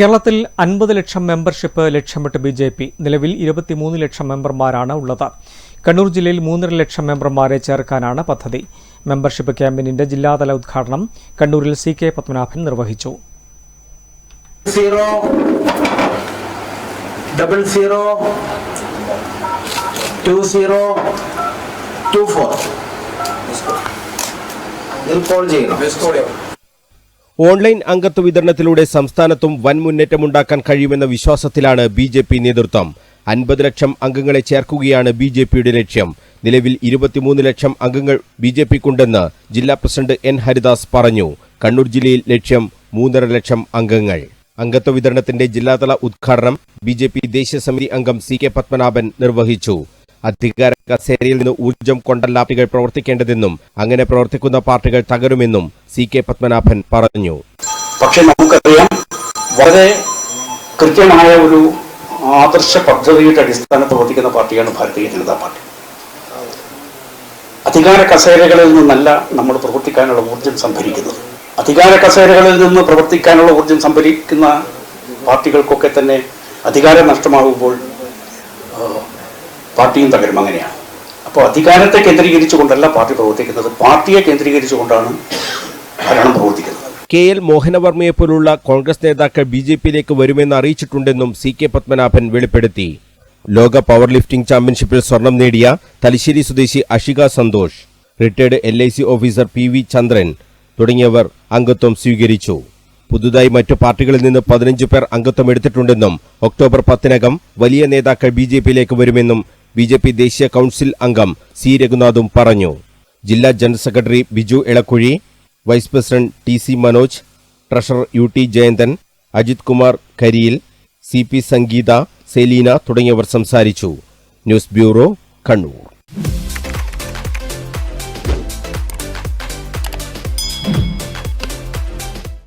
കേരളത്തിൽ അൻപത് ലക്ഷം മെമ്പർഷിപ്പ് ലക്ഷ്യമിട്ട് ബി ജെ പി. നിലവിൽ ഇരുപത്തിമൂന്ന് ലക്ഷം മെമ്പർമാരാണ് ഉള്ളത്. കണ്ണൂർ ജില്ലയിൽ മൂന്നര ലക്ഷം മെമ്പർമാരെ ചേർക്കാനാണ് പദ്ധതി. മെമ്പർഷിപ്പ് ക്യാമ്പയിനിന്റെ ജില്ലാതല ഉദ്ഘാടനം കണ്ണൂരിൽ സി കെ പത്മനാഭൻ നിർവഹിച്ചു. ചെയ്യണം. ഓൺലൈൻ അംഗത്വ വിതരണത്തിലൂടെ സംസ്ഥാനത്തും വൻ മുന്നേറ്റമുണ്ടാക്കാൻ കഴിയുമെന്ന വിശ്വാസത്തിലാണ് ബി ജെ പി നേതൃത്വം. അൻപത് ലക്ഷം അംഗങ്ങളെ ചേർക്കുകയാണ് ബി ജെ പിയുടെ ലക്ഷ്യം. നിലവിൽ ഇരുപത്തിമൂന്ന് ലക്ഷം അംഗങ്ങൾ ബി ജെ പിക്കുണ്ടെന്ന് ജില്ലാ പ്രസിഡന്റ് എൻ ഹരിദാസ് പറഞ്ഞു. കണ്ണൂർ ജില്ലയിൽ ലക്ഷ്യം മൂന്നര ലക്ഷം അംഗങ്ങൾ. അംഗത്വ വിതരണത്തിന്റെ ജില്ലാതല ഉദ്ഘാടനം ബി ജെ പി ദേശീയ സമിതി അംഗം സി കെ പത്മനാഭൻ നിർവഹിച്ചു. അധികാര കസേരയിൽ നിന്ന് ഊർജം കൊണ്ടല്ല പാർട്ടികൾ പ്രവർത്തിക്കേണ്ടതെന്നും അങ്ങനെ പ്രവർത്തിക്കുന്ന പാർട്ടികൾ തകരുമെന്നും സി കെ പത്മനാഭൻ പറഞ്ഞു. പക്ഷെ നമുക്കറിയാം വളരെ കൃത്യമായ ഒരു ആദർശ പദ്ധതിയുടെ അടിസ്ഥാനം പ്രവർത്തിക്കുന്ന പാർട്ടിയാണ് ഭാരതീയ ജനതാ പാർട്ടി. അധികാര കസേരകളിൽ നിന്നല്ല നമ്മൾ പ്രവർത്തിക്കാനുള്ള ഊർജം സംഭരിക്കുന്നത്. അധികാര കസേരകളിൽ നിന്ന് പ്രവർത്തിക്കാനുള്ള ഊർജം സംഭരിക്കുന്ന പാർട്ടികൾക്കൊക്കെ തന്നെ അധികാരം നഷ്ടമാകുമ്പോൾ പാർട്ടിയും തകരും അങ്ങനെയാണ്. അപ്പോൾ അധികാരത്തെ കേന്ദ്രീകരിച്ചുകൊണ്ടല്ല പാർട്ടി പ്രവർത്തിക്കുന്നത്. പാർട്ടിയെ കേന്ദ്രീകരിച്ചുകൊണ്ടാണ് ഭരണം പ്രവർത്തിക്കുന്നത്. കെ എൽ മോഹനവർമ്മയെപ്പോലുള്ള കോൺഗ്രസ് നേതാക്കൾ ബി ജെ പിയിലേക്ക് വരുമെന്ന് അറിയിച്ചിട്ടുണ്ടെന്നും സി കെ പത്മനാഭൻ വെളിപ്പെടുത്തി. ലോക പവർ ലിഫ്റ്റിംഗ് ചാമ്പ്യൻഷിപ്പിൽ സ്വർണം നേടിയ തലശ്ശേരി സ്വദേശി Ashika Santhosh retired L I C officer P V Chandran തുടങ്ങിയവർ അംഗത്വം സ്വീകരിച്ചു. പുതുതായി മറ്റു പാർട്ടികളിൽ നിന്ന് പതിനഞ്ച് പേർ അംഗത്വം എടുത്തിട്ടുണ്ടെന്നും ഒക്ടോബർ പത്തിനകം വലിയ നേതാക്കൾ ബി ജെ പിയിലേക്ക് വരുമെന്നും ബി ജെ പി ദേശീയ കൗൺസിൽ അംഗം സി രഘുനാഥും പറഞ്ഞു. ജില്ലാ general secretary Biju Elakkuzhi vice president T C Manoj treasurer U T Jayanthan Ajith Kumar Kariyil C P Sangeetha Selina തുടങ്ങിയവർ സംസാരിച്ചു. News bureau Kannur.